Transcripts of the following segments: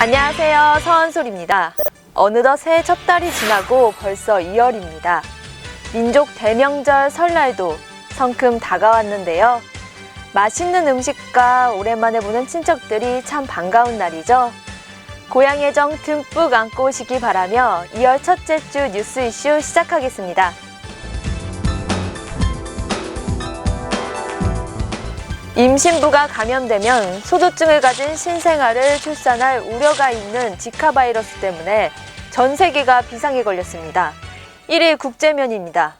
안녕하세요. 서한솔입니다. 어느덧 새해 첫 달이 지나고 벌써 2월입니다. 민족 대명절 설날도 성큼 다가왔는데요. 맛있는 음식과 오랜만에 보는 친척들이 참 반가운 날이죠. 고향의 정 듬뿍 안고 오시기 바라며 2월 첫째 주 뉴스 이슈 시작하겠습니다. 임신부가 감염되면 소두증을 가진 신생아를 출산할 우려가 있는 지카 바이러스 때문에 전 세계가 비상에 걸렸습니다. 1일 국제면입니다.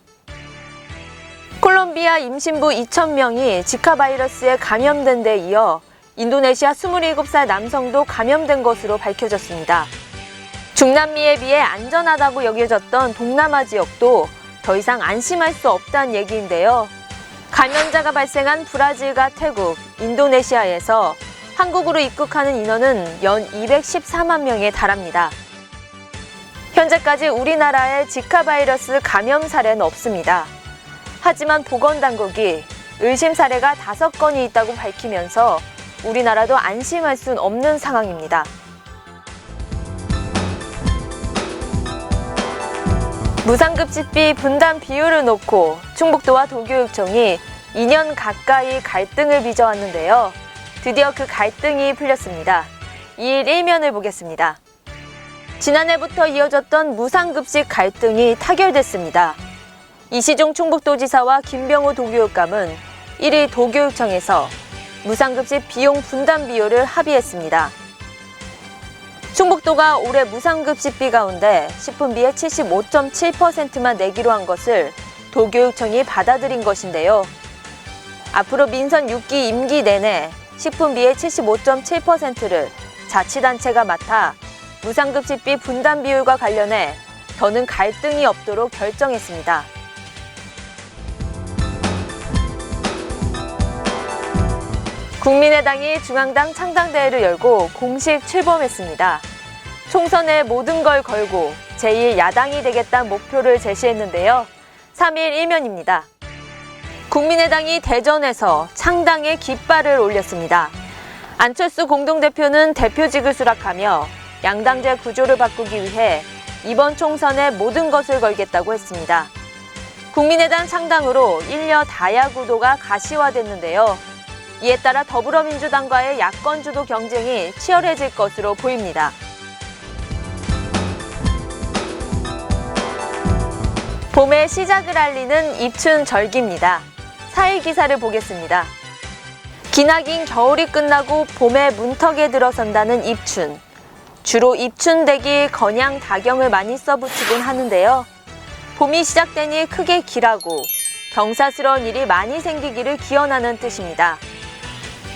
콜롬비아 임신부 2,000명이 지카 바이러스에 감염된 데 이어 인도네시아 27살 남성도 감염된 것으로 밝혀졌습니다. 중남미에 비해 안전하다고 여겨졌던 동남아 지역도 더 이상 안심할 수 없다는 얘기인데요. 감염자가 발생한 브라질과 태국, 인도네시아에서 한국으로 입국하는 인원은 연 214만 명에 달합니다. 현재까지 우리나라에 지카 바이러스 감염 사례는 없습니다. 하지만 보건당국이 의심 사례가 다섯 건이 있다고 밝히면서 우리나라도 안심할 순 없는 상황입니다. 무상급식비 분담 비율을 놓고 충북도와 도교육청이 2년 가까이 갈등을 빚어왔는데요. 드디어 그 갈등이 풀렸습니다. 2일 1면을 보겠습니다. 지난해부터 이어졌던 무상급식 갈등이 타결됐습니다. 이시종 충북도지사와 김병호 도교육감은 1일 도교육청에서 무상급식 비용 분담 비율을 합의했습니다. 충북도가 올해 무상급식비 가운데 식품비의 75.7%만 내기로 한 것을 도교육청이 받아들인 것인데요. 앞으로 민선 6기 임기 내내 식품비의 75.7%를 자치단체가 맡아 무상급식비 분담 비율과 관련해 더는 갈등이 없도록 결정했습니다. 국민의당이 중앙당 창당대회를 열고 공식 출범했습니다. 총선에 모든 걸 걸고 제1야당이 되겠다는 목표를 제시했는데요. 3일 1면입니다. 국민의당이 대전에서 창당의 깃발을 올렸습니다. 안철수 공동대표는 대표직을 수락하며 양당제 구조를 바꾸기 위해 이번 총선에 모든 것을 걸겠다고 했습니다. 국민의당 창당으로 일려 다야 구도가 가시화됐는데요. 이에 따라 더불어민주당과의 야권 주도 경쟁이 치열해질 것으로 보입니다. 봄의 시작을 알리는 입춘 절기입니다. 4일 기사를 보겠습니다. 기나긴 겨울이 끝나고 봄의 문턱에 들어선다는 입춘. 주로 입춘대기 건양 다경을 많이 써붙이곤 하는데요. 봄이 시작되니 크게 길하고 경사스러운 일이 많이 생기기를 기원하는 뜻입니다.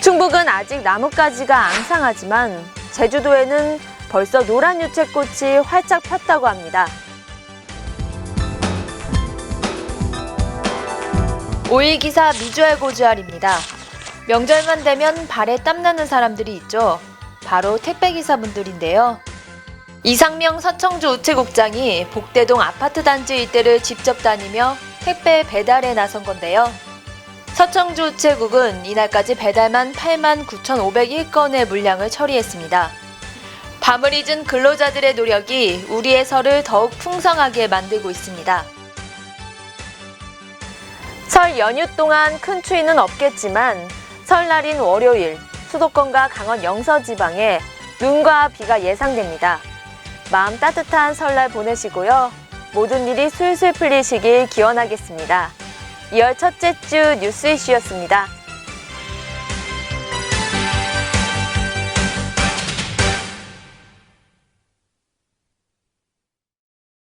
충북은 아직 나뭇가지가 앙상하지만 제주도에는 벌써 노란 유채꽃이 활짝 폈다고 합니다. 5일 기사 미주알 고주알입니다. 명절만 되면 발에 땀나는 사람들이 있죠. 바로 택배기사분들인데요. 이상명 서청주 우체국장이 복대동 아파트 단지 일대를 직접 다니며 택배 배달에 나선 건데요. 서청주 우체국은 이날까지 배달만 8만 9,501건의 물량을 처리했습니다. 밤을 잊은 근로자들의 노력이 우리의 설을 더욱 풍성하게 만들고 있습니다. 설 연휴 동안 큰 추위는 없겠지만 설날인 월요일 수도권과 강원 영서 지방에 눈과 비가 예상됩니다. 마음 따뜻한 설날 보내시고요. 모든 일이 술술 풀리시길 기원하겠습니다. 2월 첫째 주 뉴스 이슈였습니다.